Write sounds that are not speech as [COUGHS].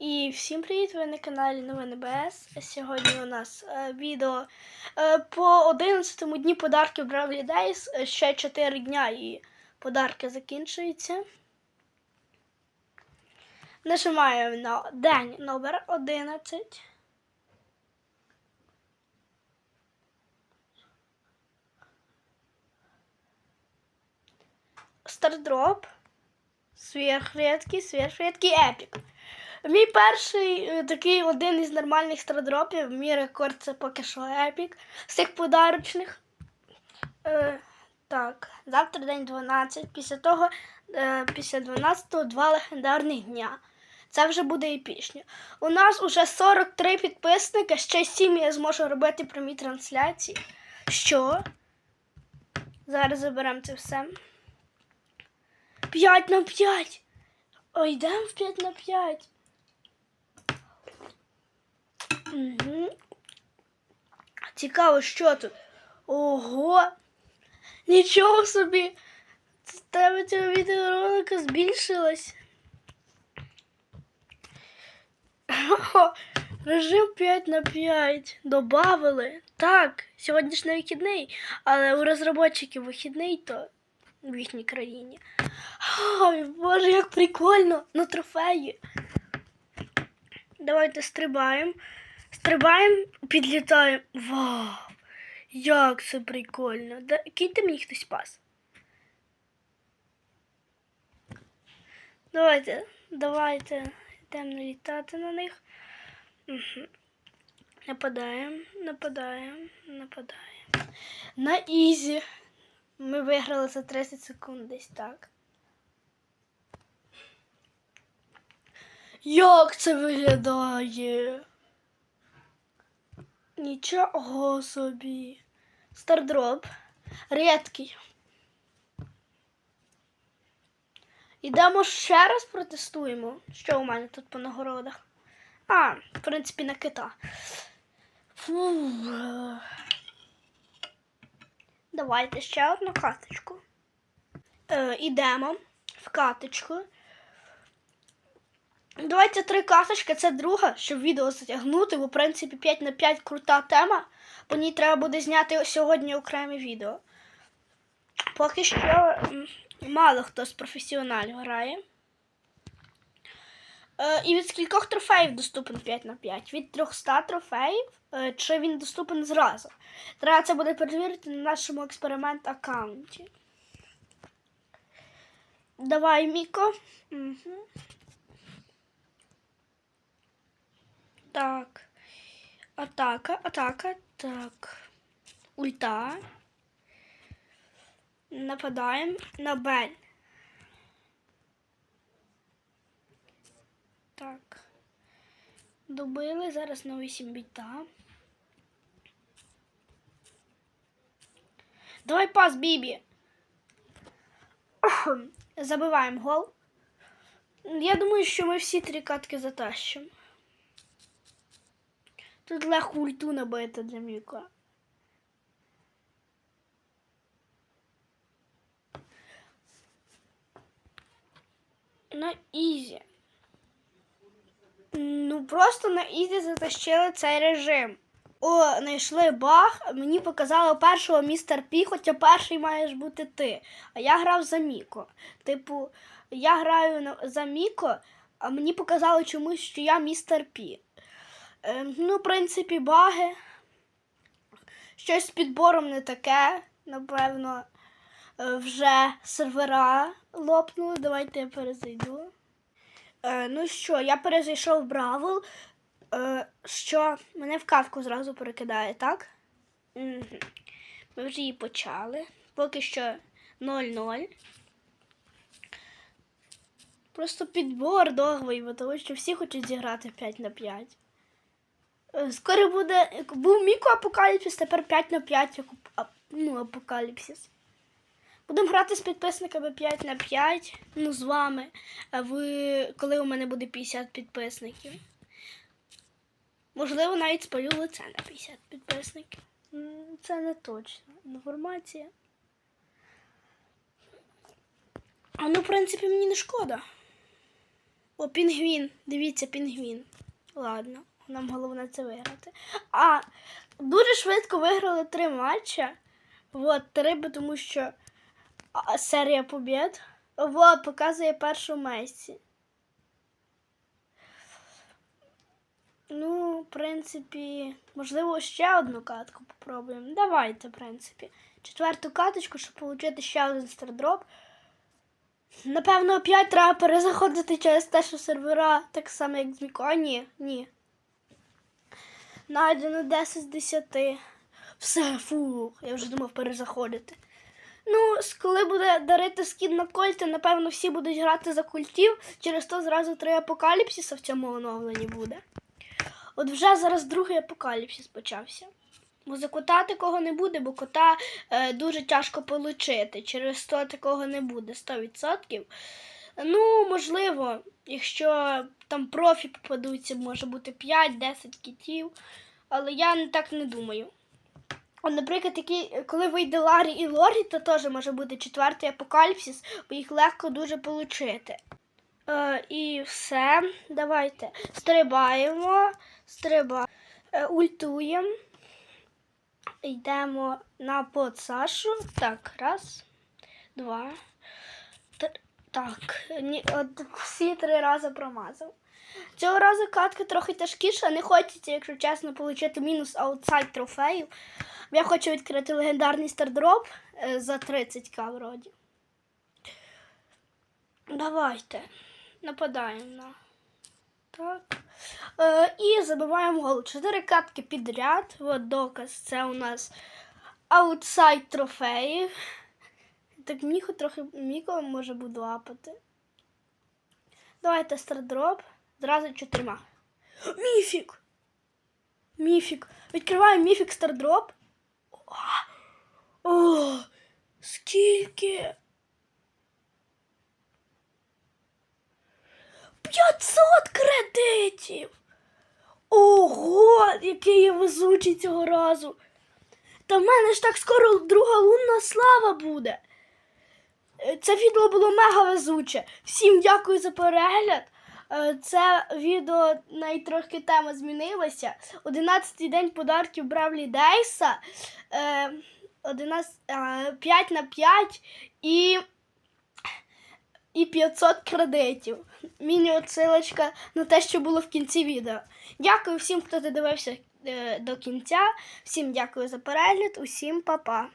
І всім привіт! Ви на каналі Новини БС. Сьогодні у нас е, відео е, по 11 дні подарків Bravely Days. Е, Ще 4 дня і подарки закінчуються. Нажимаємо на день номер 11. Стардроп. Сверхредкий, сверхредкий епік. Мій перший е, такий один із нормальних страдропів. Мій рекорд це поки що епік. З цих подарочних. Е, так, завтра день 12. Після того, е, після 12-го два легендарних дня. Це вже буде епічня. У нас уже 43 підписника, ще 7 я зможу робити прямі трансляції. Що? Зараз заберемо це все. 5 на 5. Ой, йдемо в 5 на 5. Цікаво, що тут? Ого! Нічого собі! Тебе цього відеоролика збільшилось. Хо, Режим 5 на 5 добавили. Так, сьогодні ж не вихідний, але у розробників вихідний, то в їхній країні. Ой, боже, як прикольно! На трофеї. Давайте стрибаємо. Стрибаємо, підлітаємо. Вау! Як це прикольно! Да, киньте мені хтось пас. Давайте, давайте йдемо налітати на них. Угу. Нападаємо, нападаємо, нападаємо. На ізі. Ми виграли за 30 секунд десь так. Як це виглядає? Нічого собі. Стардроп. Рідкий. Ідемо ще раз протестуємо. Що у мене тут по нагородах? А, в принципі, на кита. Фу. Давайте ще одну каточку. Е, ідемо в каточку. Давайте три каточки, це друга, щоб відео затягнути, бо в принципі 5 на 5 крута тема. По ній треба буде зняти сьогодні окреме відео. Поки що мало хто з професіоналів грає. Е, і від скількох трофеїв доступен 5 на 5? Від 300 трофеїв, е, чи він доступен зразу? Треба це буде перевірити на нашому експеримент аккаунті. Давай, Міко. Угу. Так. Атака, атака, так. Ульта. Нападаємо на Бель. Так. Добили зараз на 8 біта. Давай пас, Бібі. [COUGHS] Забиваємо гол. Я думаю, що ми всі три катки затащимо. Тут легко ульту набити для Міка. На ізі. Ну просто на ізі затащили цей режим. О, знайшли баг. Мені показало першого містер Пі, хоча перший маєш бути ти. А я грав за Міко. Типу, я граю за Міко, а мені показало чомусь, що я містер Пі. Е, ну, в принципі, баги. Щось з підбором не таке. Напевно, е, вже сервера лопнули. Давайте я перезайду. Е, ну що, я перезайшов в Бравл, що мене в катку зразу перекидає, так? Ми вже її почали. Поки що 0-0. Просто підбор довгий, бо тому що всі хочуть зіграти 5 на 5. Е, Скоро буде. Був Міко Апокаліпсис, тепер 5 на 5, як ап- ап- ну, Апокаліпсис. Будемо грати з підписниками 5 на 5, ну з вами. А ви, коли у мене буде 50 підписників. Можливо, навіть спалю лице на 50 підписників. Це не точна інформація. А ну, в принципі, мені не шкода. О, пінгвін. Дивіться, пінгвін. Ладно, нам головне це виграти. А, дуже швидко виграли три матча. Вот, три, тому що серія побід. Вот, показує першу Мессі. Ну, в принципі, можливо, ще одну катку попробуємо. Давайте, в принципі. Четверту каточку, щоб отримати ще один стардроп. Напевно, опять треба перезаходити через те, що сервера так само, як з Міко. Ні, ні. Найдено 10 з 10. Все, фу, я вже думав перезаходити. Ну, коли буде дарити скін на кольти, напевно, всі будуть грати за культів. Через то зразу три апокаліпсиса в цьому оновленні буде. От вже зараз другий апокаліпсис почався. Бо за кота такого не буде, бо кота е, дуже тяжко отримати. Через то такого не буде 100%. Ну, можливо, якщо там профі попадуться, може бути 5-10 кітів. Але я так не думаю. От, наприклад, такі, коли вийде Ларі і Лорі, то теж може бути четвертий апокаліпсис, бо їх легко дуже отримати. Е, і все. Давайте стрибаємо, стрибаємо, е, ультуємо. Йдемо на под Сашу. Так, раз, два. Так, ні, от всі три рази промазав. Цього разу катка трохи тяжкіша, не хочеться, якщо чесно, отримати мінус аутсайд трофеїв. Я хочу відкрити легендарний стардроп е, за 30к вроді. Давайте. Нападаємо на. Так. Е, і забиваємо гол. Чотири катки підряд. От доказ. Це у нас аутсайд трофеїв. Так міхо трохи міко може буду лапати. Давайте стардроп. Зразу чотирма. Міфік! Міфік. Відкриваємо міфік стардроп. О, о, скільки? 500 кредитів! Ого, який я везучий цього разу. Та в мене ж так скоро друга лунна слава буде. Е, Це відео було мега везуче. Всім дякую за перегляд. Е, Це відео навіть трохи тема змінилася. 11-й день подарків Бравлі Дейса. Е, 11, е, 5 на 5 і, і 500 кредитів. Міні-отсилочка на те, що було в кінці відео. Дякую всім, хто додивився е, до кінця. Всім дякую за перегляд. Усім па-па.